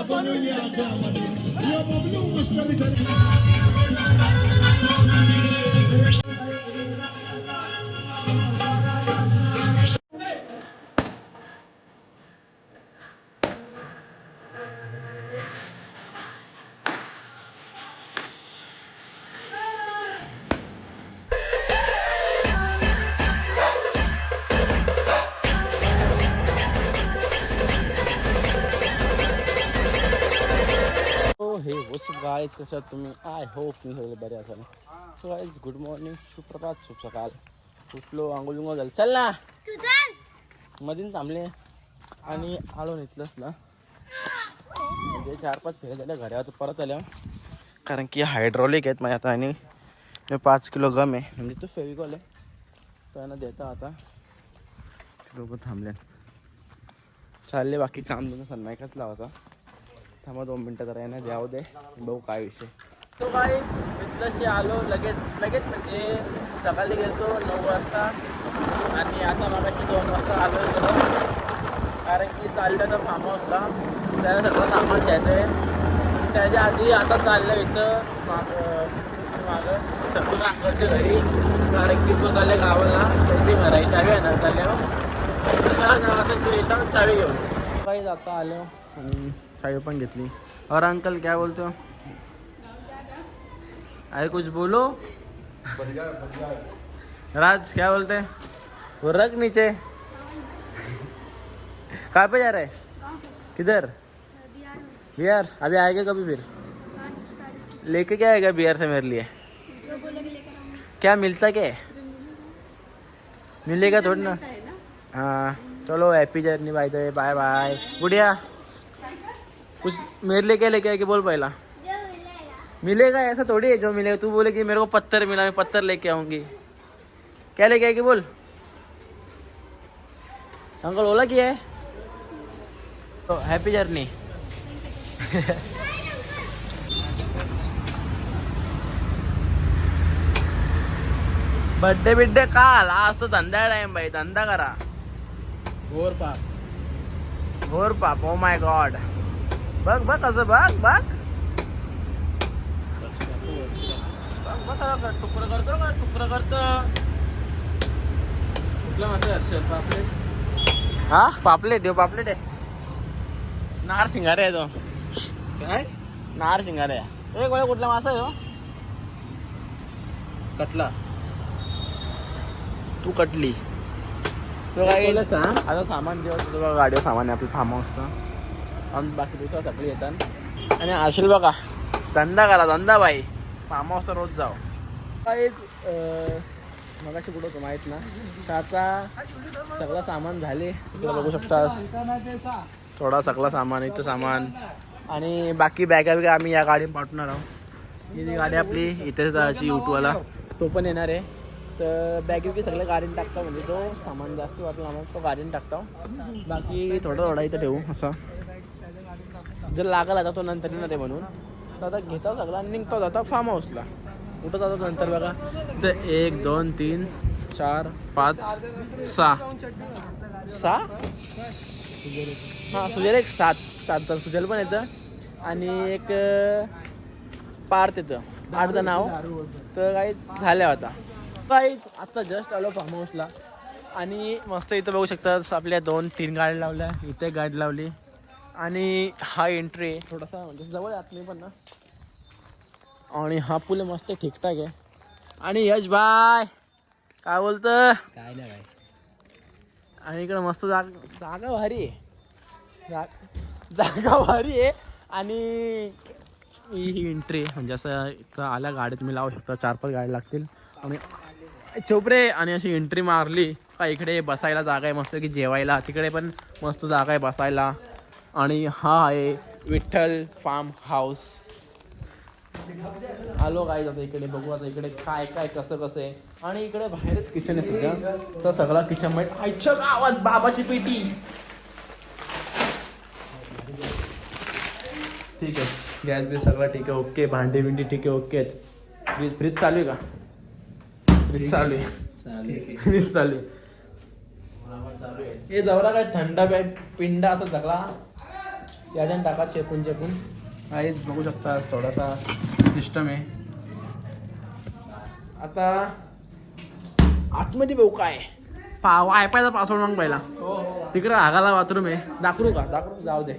का पलते हो गायज कशात तुम्ही? आय होप तुम्ही सगळे बरे असाल. सो गायज गुड मॉर्निंग सुप्रभात शुभ सकाळ उठलो आंघोळ बिंगोळ झालं. चल ना. मधीन थांबले. आणि आलो इथलंच ना. म्हणजे चार पाच फेऱ्या झाल्या घरी आता परत आल्या. कारण की हायड्रॉलिक आहेत माझ्या आता आणि पाच किलो गम आहे. म्हणजे तो फेविकॉल आहे. त्यांना देता आता. लोक थांबले. चालले बाकी काम तुम्ही संध्याकाळच लावायचा. थांबा दोन मिनटं जरा ना जाऊ दे. बघू काय विषय. तो काय इथलंशी आलो लगेच लगेच म्हणजे सकाळी गेलो नऊ वाजता. आणि आता मगाशी दोन वाजता आलो गेलो. कारण की चाललं तर फार्म हाऊसला त्याला सगळं सामान घ्यायचं आहे त्याच्या आधी आता चाललं इथं मागं सगळं घरी. कारण की तो चालले गावाला. त्यांची भरायची चावी आहे ना चालल्या आता तू येता चावी घेऊन. काही जाता आलो आणि पण घेतली और अंकल, क्या बोलते हो? अरे, कुछ बोलो। राज, क्या बोलते वो रख नीचे। कहाँ पे जा रहे किधर? बिहार। अभी आएगा कभी फिर? लेके क्या आएगा बिहार से मेरे लिए? क्या मिलता क्या मिलेगा थोड़ी ना। हाँ चलो happy journey bye the bye bye गुड़िया कुछ मेरे लिए क्या लेके आएगी बोल पहला? मिलेगा ऐसा थोड़ी है जो मिलेगा। तू बोले कि मेरे को पत्थर मिला मैं पत्थर लेके आऊंगी। क्या लेके आएगी बोल? अंकल ओला किया है? तो हैप्पी जर्नी बर्थडे बिड्डे काल आज तो धंदा टाइम भाई धंदा करा। गोर पाप। घोर पाप ओ माय गॉड बघ बघ कसं बघ बघ बघ तुकडं करतो का तुकडं करतो कुठला मासा हर्षल पापलेट? हा पापलेट देव पापलेट आहे. नार शिंगारे आहे तो. काय? नार शिंगारे आहे. एक वेळ कुठला मासा आहे तो? कटला. तू कटली. तो काय. आता सामान देऊ तुझं गाडीवर सामान आहे आपलं फार्म हाऊसचं आणि बाकी दुसरा सगळी येतात आणि आशील बघा धंदा करा धंदा बाई फार्म रोज जाऊ मग मगाशी कुठं होतं माहीत ना? त्याचा सगळं सामान झाले. तुला बघू शकतास थोडा सगळा सामान इथं सामान. आणि बाकी बॅगा बिगा आम्ही या गाडीत पाठवणार आहोत. ही जी गाडी आपली इथेच जायची युटूवाला तो पण येणार आहे. तर बॅग बिगी सगळं गाडीने टाकतो म्हणजे तो सामान जास्त वाटला मग तो गाडीने टाकतो बाकी थोडा थोडा इथं ठेवू असं. जर लागला आता तो नंतर येणार आहे म्हणून तर आता घेता लागला आणि निघतो जाता फार्म हाऊसला कुठं जातो नंतर बघा. तर एक दोन तीन चार पाच सहा. सहा? हां सुजल एक सात. सात जण सुजल पण येतं. आणि एक पार्थ येतं. आठचं नाव. तर काही झाल्या होता काही आत्ता जस्ट आलो फार्म हाऊसला आणि मस्त इथं बघू शकतात आपल्या दोन तीन गाड्या लावल्या. इथे गाडी लावली. आणि हा एंट्री थोडासा म्हणजे जवळ आत नाही पण ना. आणि हा पूल मस्त ठीकठाक आहे. आणि यश बाय काय बोलतं? काय नाही आणि इकडे मस्त जागा जागा भारी आहे. जा- जागा भारी आहे. आणि ही एंट्री म्हणजे असं इथं आल्या गाडी तुम्ही लावू शकता. चार पाच गाडी लागतील. आणि चोपरे आणि अशी एंट्री मारली. का इकडे बसायला जागा आहे मस्त की जेवायला. तिकडे पण मस्त जागा आहे बसायला. आणि हा आहे विठ्ठल फार्म हाऊस. आलो काय जातं इकडे बघू आता इकडे काय काय कसं कसं आहे. आणि इकडे बाहेरच किचन आहे सध्या. तर सगळा किचनमध्ये आईच्या गावात बाबाची पेटी. ठीक आहे. गॅस बी सगळं ठीक आहे ओके. भांडी बिंडी ठीक आहे ओके. फ्रीज फ्रीज चालू आहे का? फ्रीज चालू आहे. फ्रीज चालू आहे. हे जवळा काय थंड पिंडा असा जगला. याच्यानं टाका चेपून चेपून. काहीच बघू शकता थोडासा सिस्टम आहे. आता आतमध्ये बघू काय. पा वायफायचा पासवर्ड मग पहिला. तिकडे आगाला बाथरूम आहे. दाखवू का? दाखवू जाऊ दे.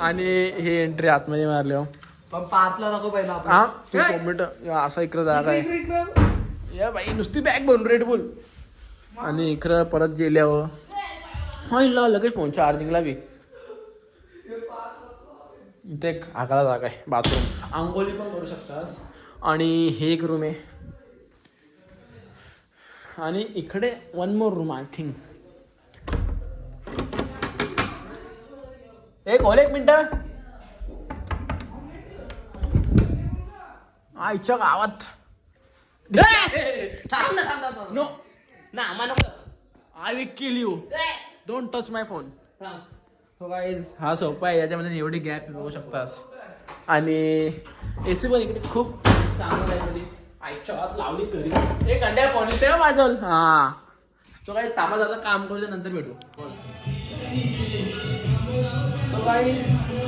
आणि हे एंट्री आतमध्ये मारले हो. नको पहिला हा? तू कॉम्प्युटर असा इकडे जागा आहे या बाई नुसती बॅग बनवून रेड बुल आणि इकडं परत गेल्यावर हा लगेच फोन चार्जिंगला बी. इथे एक आकाला जागा आहे बाथरूम आंघोळी पण करू शकतास. आणि हे एक रूम आहे. आणि इकडे one more room I think एक होल एक मिनिट. आईच्या गावात. नो ना आम्हा नको. I will kill you don't touch my phone so हा सोपा आहे याच्यामध्ये एवढी गॅप बघू शकतास आणि ए सी पण इकडे खूप चांगलं आहे मध्ये आईच्या हात लावली घरी एक अंड्या पाणी ते वाजवल हो, हा. तो काही तामा झाला काम करू नंतर भेटू. तो काही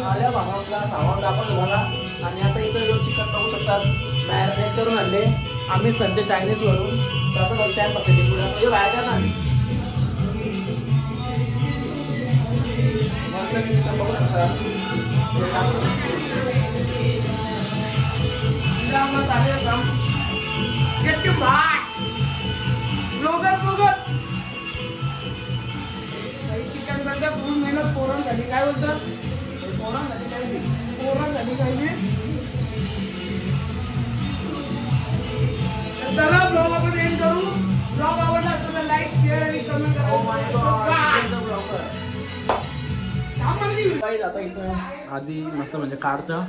आल्या भागातला सामान दाखवून तुम्हाला आणि आता इथं चिकन खाऊ शकतात. मॅरिनेट करून आणले. आम्ही सध्या चायनीज वरून. तसं बघ त्या पद्धतीने पुढे बाहेर ना मस्त चिकन बघू शकता हे टाकून. चिकन बर्गर दोन महिन्यात पोरण झाली काय होतं पोरण झाली काय पोरण झाली काय नाही. चला ब्लॉग आपण एंड करू ब्लॉग आवडला तर लाईक शेअर आणि कमेंट करा आधी मस्त म्हणजे काढतं.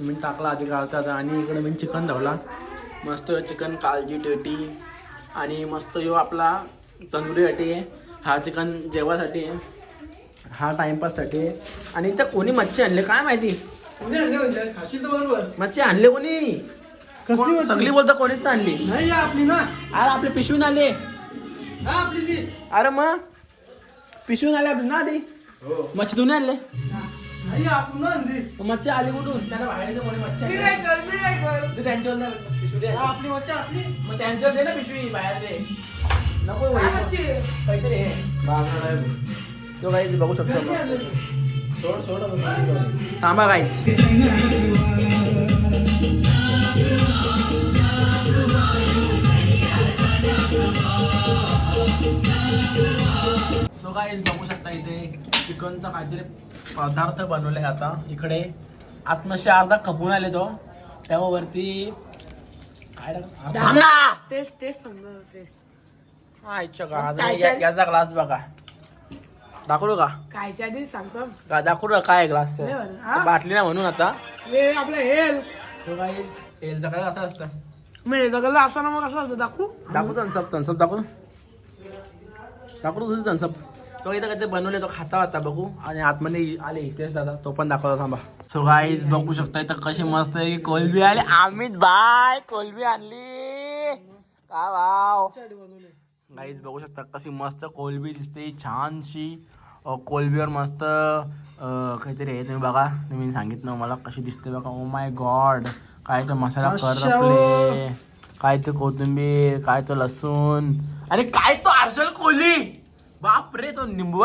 मी टाकला आधी काढतात आणि इकडे मी चिकन धावला. मस्त चिकन काळजी टेटी आणि मस्त यो आपला तंदुरी अटी. आहे हा चिकन जेवासाठी. हा टाइमपाससाठी आणि इथं कोणी मच्छी आणले काय माहिती? मच्छी आणले कोणी? सगळी बोलता कोणीच आणली. नाही आपली ना. अरे आपली पिशवीन आले आपली अरे मग? पिशवीन आले आपली ना आधी? मच्छी तुम्ही आणले नाही आपण आणली. मच्छी आली कुठून त्यांना बाहेरचं कोणी मच्छी मी आणली? काय कर मी काय कर ते त्यांच्यावर द्या पिशवी द्या. हा, आपली मच्छी असली मग त्यांच्यावर दे ना पिशवी बाहेर दे नको काय. मच्छी काहीतरी हे. तो काही बघू शकतो. सोड सोड थांबा काही पदार्थ बनवले आता. इकडे आतमशी अर्धा खपून आले तो. तेव्हा वरती! टेस्ट टेस्ट टेस्ट या- याचा ग्लास बघा. दाखवू का? खायच्या आधी सांगतो. गा- दाखवू का काय ग्लास. हा? बाटली ना म्हणून आता. हे आपलं हेल. तो काही तेलचा काय असं असतं. मी जगलं असं ना मग असं असं दाखवू. दाखवू तनसप तनसप दाखवू. दाखवू तुझं तो इथं काहीतरी बनवले तो खाता होता बघू. आणि आतमध्ये आले इथेच दादा तो पण दाखवतो थांबा. सो गाईज बघू शकता इथं कशी मस्त आहे की कोलबी आली. अमित बाय कोलबी आणली. का वाव. गाईज बघू शकता कशी मस्त कोलबी दिसते छानशी. कोलबीवर मस्त काहीतरी आहे तुम्ही बघा. तुम्ही सांगितलं मला कशी दिसते बघा. ओ माय गॉड काय तो मसाला करपले. काय तो कोथिंबीर काय तो लसूण. आणि काय तो अर्सल कोली बाप रे तो निंबू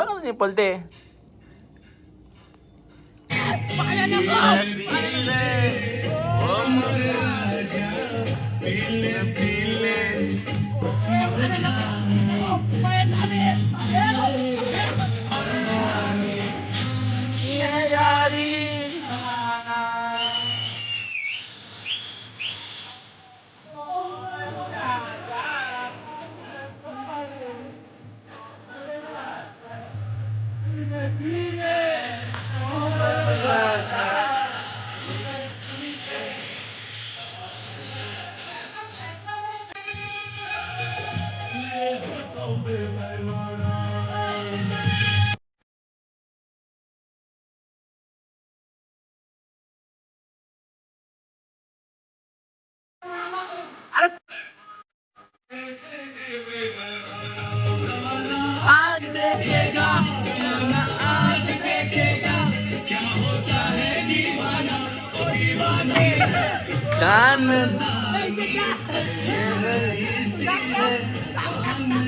টান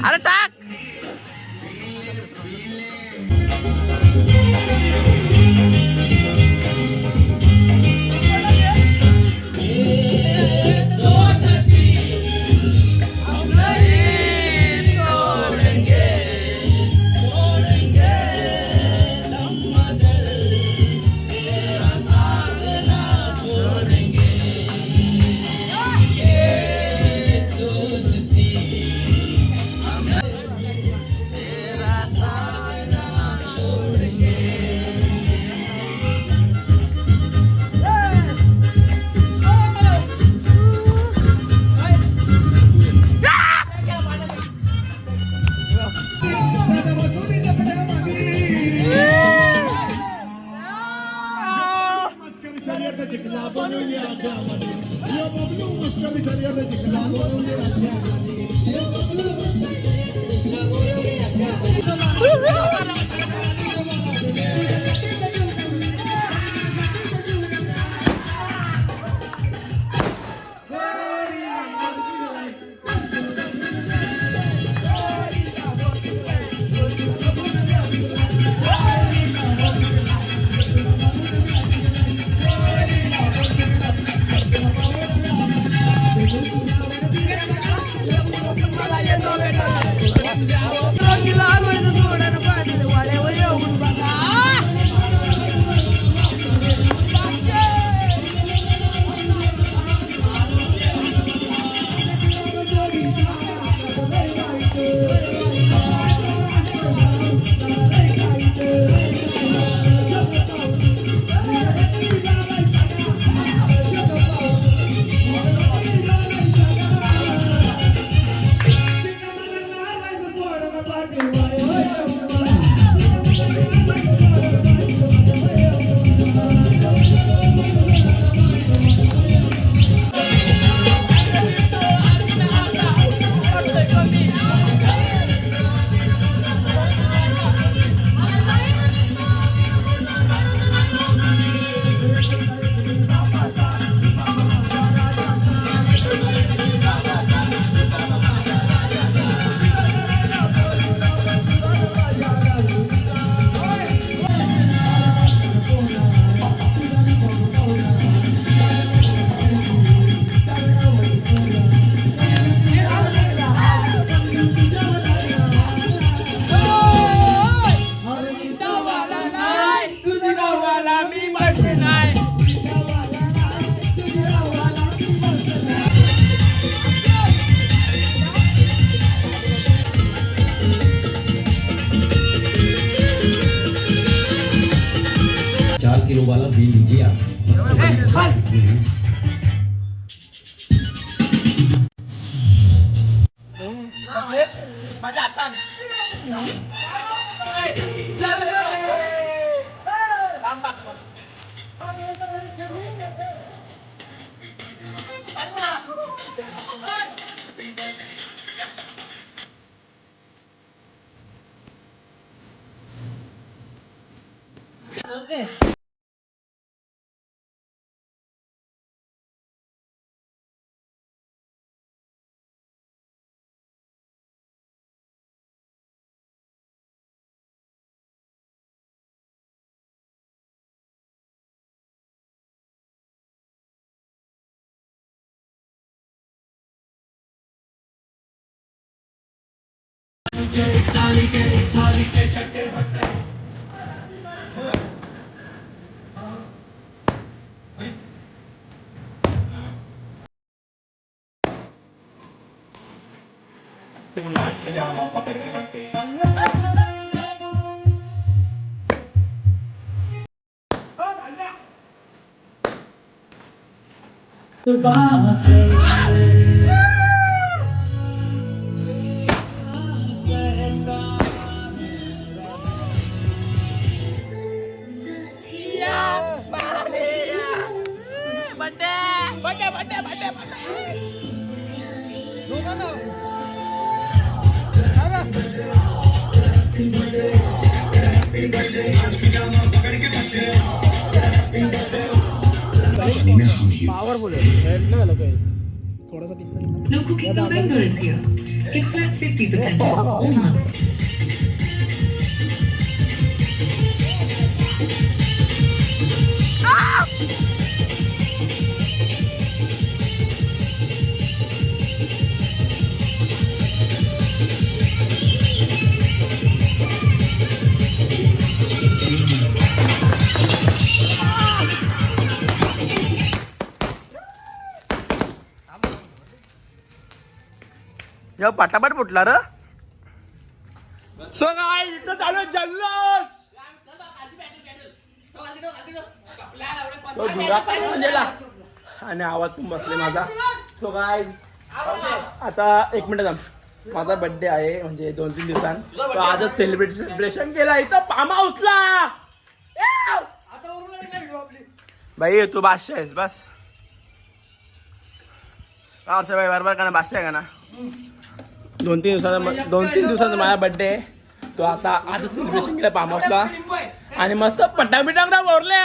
আরে টাক kariyerdeki klavonu किलो वाला भी लीजिए आप Okay. Goodbye, my baby. बटे बटे बटे बटे। दोगा ना। पावरफुल है ना? लगा गाइस थोड़ा सा पीछे no cooking November is here get flat 50% या पटापट फुटला र. सो काय इथं चालू आहे जल्लोष. तो धुरा काढून गेला आणि आवाज पण बसले माझा. सो काय आता एक मिनिट थांब. माझा बर्थडे आहे म्हणजे दोन तीन दिवसांत. तो आजच सेलिब्रेट सेलिब्रेशन केला इथं फार्म हाऊसला भाई तू बादशाह आहेस बस. वर्ष भाई बरोबर का ना बादशाह आहे का ना? दोन तीन दिवसाचा दोन तीन दिवसाचा माझा बर्थडे आहे. तो आता आज सेलिब्रेशन केला फार्म हाऊसला आणि मस्त पट्टा बिटाक ओरले